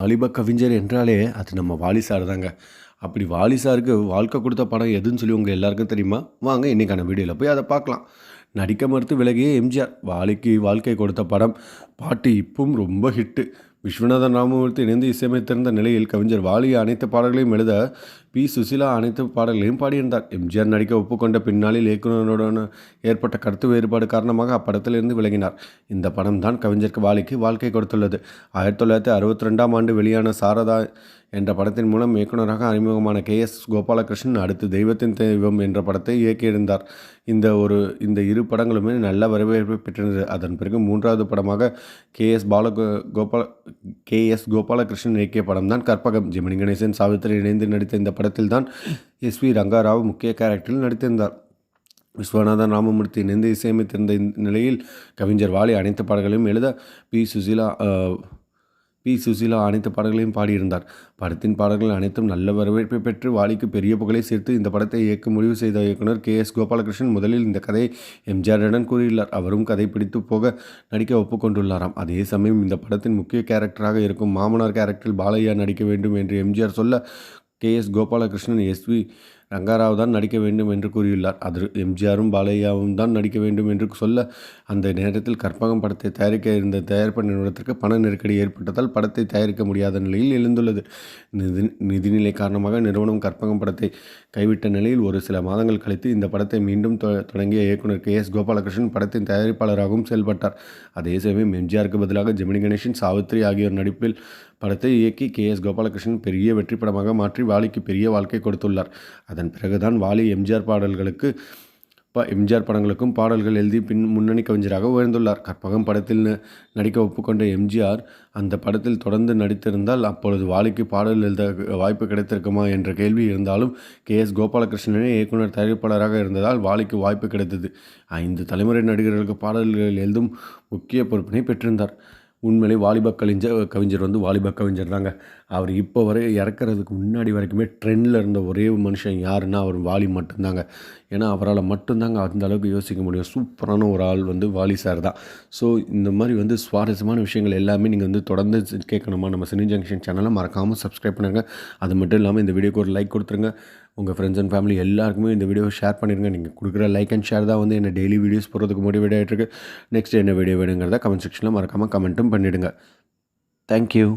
வாலிப கவிஞர் என்றாலே அது நம்ம வாலி சார் தாங்க. அப்படி வாலி சாருக்கு வாழ்க்கை கொடுத்த படம் எதுன்னு சொல்லி உங்கள் எல்லாருக்கும் தெரியுமா? வாங்க இன்றைக்கான வீடியோவில் போய் அதை பார்க்கலாம் நடிக்க மறுத்து விலகிய எம்ஜிஆர் வாலிக்கு வாழ்க்கை கொடுத்த படம் பாட்டு இப்பவும் ரொம்ப ஹிட்டு விஸ்வநாதன் ராமமூர்த்தி இணைந்து இசையமைத்திருந்த நிலையில் கவிஞர் வாலி அனைத்து பாடல்களையும் எழுத பி. சுசிலா அனைத்து பாடல்களையும் பாடியிருந்தார். எம்ஜிஆர் நடிக்க ஒப்புக்கொண்ட பின்னாளில் இயக்குநருடன் ஏற்பட்ட கருத்து வேறுபாடு காரணமாக அப்படத்திலிருந்து விலகினார். இந்த படம் தான் கவிஞருக்கு வாலிக்கு வாழ்க்கை கொடுத்துள்ளது. ஆயிரத்தி தொள்ளாயிரத்தி அறுபத்தி ரெண்டாம் ஆண்டு வெளியான சாரதா என்ற படத்தின் மூலம் இயக்குநராக அறிமுகமான கே எஸ் கோபாலகிருஷ்ணன் அடுத்து தெய்வத்தின் தெய்வம் என்ற படத்தை இயக்கியிருந்தார். இந்த ஒரு இந்த இரு படங்களுமே நல்ல வரவேற்பை பெற்றிருந்தது. அதன் பிறகு மூன்றாவது படமாக K S Balagopal K S Gopalakrishnan இயக்கிய படம் தான் கற்பகம். ஜெமினி கணேசன் சாவித்திரி இணைந்து நடித்த இந்த படத்தில் தான் எஸ் வி ரங்காராவ் முக்கிய கேரக்டரில் நடித்திருந்தார். விஸ்வநாதன் ராமமூர்த்தி இணைந்து இசையமைத்திருந்த இந்த நிலையில் கவிஞர் வாலி அனைத்து பாடல்களையும் எழுத பி. சுசீலா பி. சுசீலா அனைத்து பாடல்களையும் பாடியிருந்தார். படத்தின் பாடல்கள் அனைத்தும் நல்ல வரவேற்பை பெற்று வாலிக்கு பெரிய புகழை சேர்த்து இந்த படத்தை இயக்க முடிவு செய்த இயக்குனர் கே. எஸ். கோபாலகிருஷ்ணன் முதலில் இந்த கதையை எம்ஜிஆரிடம் கூறியுள்ளார். அவரும் கதை பிடித்து போக நடிக்க ஒப்புக்கொண்டுள்ளாராம். அதே சமயம் இந்த படத்தின் முக்கிய கேரக்டராக இருக்கும் மாமனார் கேரக்டரில் பாலையா நடிக்க வேண்டும் என்று எம்ஜிஆர் சொல்ல K S Gopalakrishnan S V Rangarao தான் நடிக்க வேண்டும் என்று கூறியுள்ளார். அது எம்ஜிஆரும் பாலையாவும் தான் நடிக்க வேண்டும் என்று சொல்ல அந்த நேரத்தில் கற்பகம் படத்தை தயாரிக்க இருந்த தயாரிப்பு நிறுவனத்திற்கு பண நெருக்கடி ஏற்பட்டதால் படத்தை தயாரிக்க முடியாத நிலையில் எழுந்துள்ளது. நிதி நிதிநிலை காரணமாக நிறுவனம் கற்பகம் படத்தை கைவிட்ட நிலையில் ஒரு சில மாதங்கள் கழித்து இந்த படத்தை மீண்டும் தொடங்கிய இயக்குனர் கே எஸ் கோபாலகிருஷ்ணன் படத்தின் தயாரிப்பாளராகவும் செயல்பட்டார். அதே சமயம் எம்ஜிஆருக்கு பதிலாக ஜெமினி கணேசன் சாவித்ரி ஆகியோர் நடிப்பில் படத்தை இயக்கி கே. எஸ். கோபாலகிருஷ்ணன் பெரிய வெற்றி படமாக மாற்றி வாலிக்கு பெரிய வாழ்க்கை கொடுத்துள்ளார். அதன் பிறகுதான் வாலி எம்ஜிஆர் பாடல்களுக்கு ப எம்ஜிஆர் படங்களுக்கும் பாடல்கள் எழுதி பின் முன்னணி கவிஞராக உயர்ந்துள்ளார். கற்பகம் படத்தில் நடிக்க ஒப்புக்கொண்ட எம்ஜிஆர் அந்த படத்தில் தொடர்ந்து நடித்திருந்தால் அப்பொழுது வாலிக்கு பாடல் எழுத வாய்ப்பு கிடைத்திருக்குமா என்ற கேள்வி இருந்தாலும் கே. எஸ். கோபாலகிருஷ்ணனே இயக்குனர் தயாரிப்பாளராக இருந்ததால் வாலிக்கு வாய்ப்பு கிடைத்தது. ஐந்து தலைமுறை நடிகர்களுக்கு பாடல்கள் எழுதும் முக்கிய பொறுப்பினை பெற்றிருந்தார். உண்மையிலே வாலிப கவிஞர் கவிஞர் வந்து வாலிப கவிஞர் தாங்க. அவர் இப்போ வரை இறக்குறதுக்கு முன்னாடி வரைக்குமே ட்ரெண்டில் இருந்த ஒரே மனுஷன் யாருன்னா அவர் வாலி மட்டும்தாங்க. ஏன்னா அவரால் மட்டும்தாங்க அந்த அளவுக்கு யோசிக்க முடியும். சூப்பரான ஒரு ஆள் வந்து வாலி சார் தான். ஸோ இந்த மாதிரி வந்து சுவாரஸ்யமான விஷயங்கள் எல்லாமே நீங்கள் வந்து தொடர்ந்து கேட்கணுமா? நம்ம சினி ஜங்ஷன் சேனலை மறக்காமல் சப்ஸ்கிரைப் பண்ணுங்கள் அது மட்டும் இல்லாமல் இந்த வீடியோக்கு ஒரு லைக் கொடுத்துருங்க. உங்கள் ஃப்ரெண்ட்ஸ் அண்ட் ஃபேமிலி எல்லாருக்குமே இந்த வீடியோவை ஷேர் பண்ணிடுங்க நீங்கள் கொடுக்குற லைக் அண்ட் ஷேர் தான் வந்து என்ன டெய்லி வீடியோஸ் போகிறதுக்கு மோட்டிவேட் ஆகிட்டு நெக்ஸ்ட் என்ன வீடியோ வேணுங்கிறத கமெண்ட் செக்ஷனில் மறக்காமல் கமெண்ட்டும் பண்ணிவிடுங்க தேங்க்யூ